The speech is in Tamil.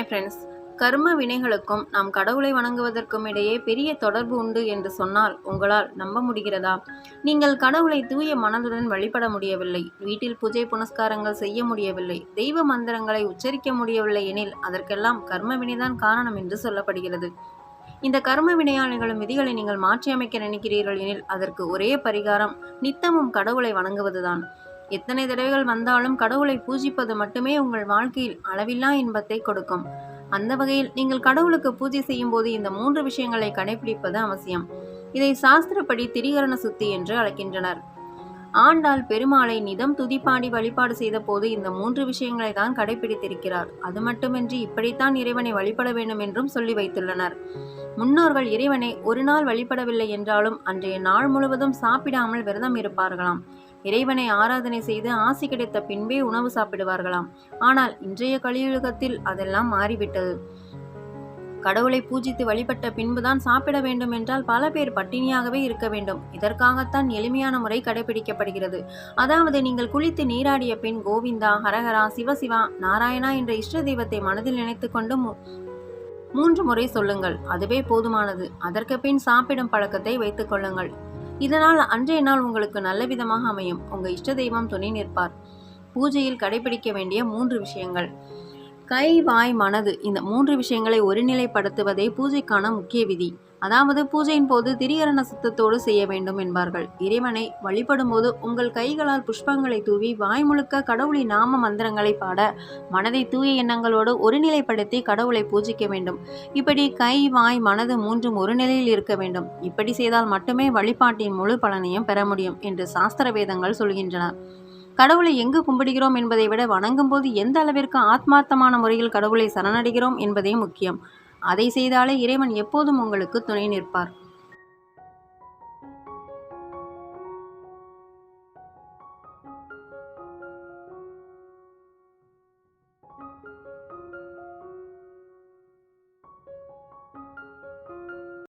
ஃப்ரெண்ட்ஸ் கர்ம வினைகளுக்கும் நாம் கடவுளை வணங்குவதற்கும் இடையே பெரிய தொடர்பு உண்டு என்று சொன்னால் உங்களால் நம்ப முடிகிறதா? நீங்கள் கடவுளை தூய மனதுடன் வழிபட முடியவில்லை. வீட்டில் பூஜை புனஸ்காரங்கள் செய்ய முடியவில்லை. தெய்வ மந்திரங்களை உச்சரிக்க முடியவில்லை எனில் அதற்கெல்லாம் கர்ம வினைதான் காரணம் என்று சொல்லப்படுகிறது. இந்த கர்ம வினையாளிகளும் விதிகளை நீங்கள் மாற்றியமைக்க நினைக்கிறீர்கள் எனில் அதற்கு ஒரே பரிகாரம் நித்தமும் கடவுளை வணங்குவதுதான். எத்தனை தடவைகள் வந்தாலும் கடவுளை பூஜிப்பது மட்டுமே உங்கள் வாழ்க்கையில் அளவில்லா இன்பத்தை கொடுக்கும். அந்த வகையில் நீங்கள் கடவுளுக்கு பூஜை செய்யும் போது இந்த மூன்று விஷயங்களை கடைபிடிப்பது அவசியம். இதை சாஸ்திரப்படி திரிகரண சுத்தி என்று அழைக்கின்றனர். ஆண்டாள் பெருமாளை நிதம் துதிப்பாடி வழிபாடு செய்த போது இந்த மூன்று விஷயங்களை தான் கடைபிடித்திருக்கிறார். அது மட்டுமின்றி இப்படித்தான் இறைவனை வழிபட வேண்டும் என்றும் சொல்லி வைத்துள்ளனர். முன்னோர்கள் இறைவனை ஒரு நாள் வழிபடவில்லை என்றாலும் அன்றைய நாள் முழுவதும் சாப்பிடாமல் விரதம் இருப்பார்களாம். இறைவனை ஆராதனை செய்து ஆசி கிடைத்த பின்பே உணவு சாப்பிடுவார்களாம். ஆனால் இன்றைய கலியுகத்தில் அதெல்லாம் மாறிவிட்டது. கடவுளை பூஜித்து வழிபட்ட பின்புதான் சாப்பிட வேண்டும் என்றால் பல பேர் பட்டினியாகவே இருக்க வேண்டும். இதற்காகத்தான் எளிமையான முறை கடைபிடிக்கப்படுகிறது. அதாவது நீங்கள் குளித்து நீராடிய பின் கோவிந்தா ஹரஹரா சிவசிவா நாராயணா என்ற இஷ்ட தெய்வத்தை மனதில் நினைத்துக்கொண்டு கொண்டு மூன்று முறை சொல்லுங்கள். அதுவே போதுமானது. அதற்கு பின் சாப்பிடும் பழக்கத்தை வைத்துக் கொள்ளுங்கள். இதனால் அன்றைய நாள் உங்களுக்கு நல்ல விதமாக அமையும். உங்கள் இஷ்ட தெய்வம் துணை நிற்பார். பூஜையில் கடைபிடிக்க வேண்டிய மூன்று விஷயங்கள். கை வாய் மனது. இந்த மூன்று விஷயங்களை ஒருநிலைப்படுத்துவதே பூஜைக்கான முக்கிய விதி. அதாவது பூஜையின் போது திரியரண சுத்தத்தோடு செய்ய வேண்டும் என்பார்கள். இறைவனை வழிபடும் போது உங்கள் கைகளால் புஷ்பங்களை தூவி வாய் முழுக்க கடவுளின் நாம மந்திரங்களை பாட மனதை தூய எண்ணங்களோடு ஒருநிலைப்படுத்தி கடவுளை பூஜிக்க வேண்டும். இப்படி கை வாய் மனது மூன்றும் ஒரு நிலையில் இருக்க வேண்டும். இப்படி செய்தால் மட்டுமே வழிபாட்டின் முழு பலனையும் பெற முடியும் என்று சாஸ்திர வேதங்கள் சொல்கின்றன. கடவுளை எங்கு கும்பிடுகிறோம் என்பதை விட வணங்கும் போது எந்த அளவிற்கு ஆத்மார்த்தமான முறையில் கடவுளை சரணடைகிறோம் என்பதே முக்கியம். அதை செய்தாலே இறைவன் எப்போதும் உங்களுக்கு துணை நிற்பார்.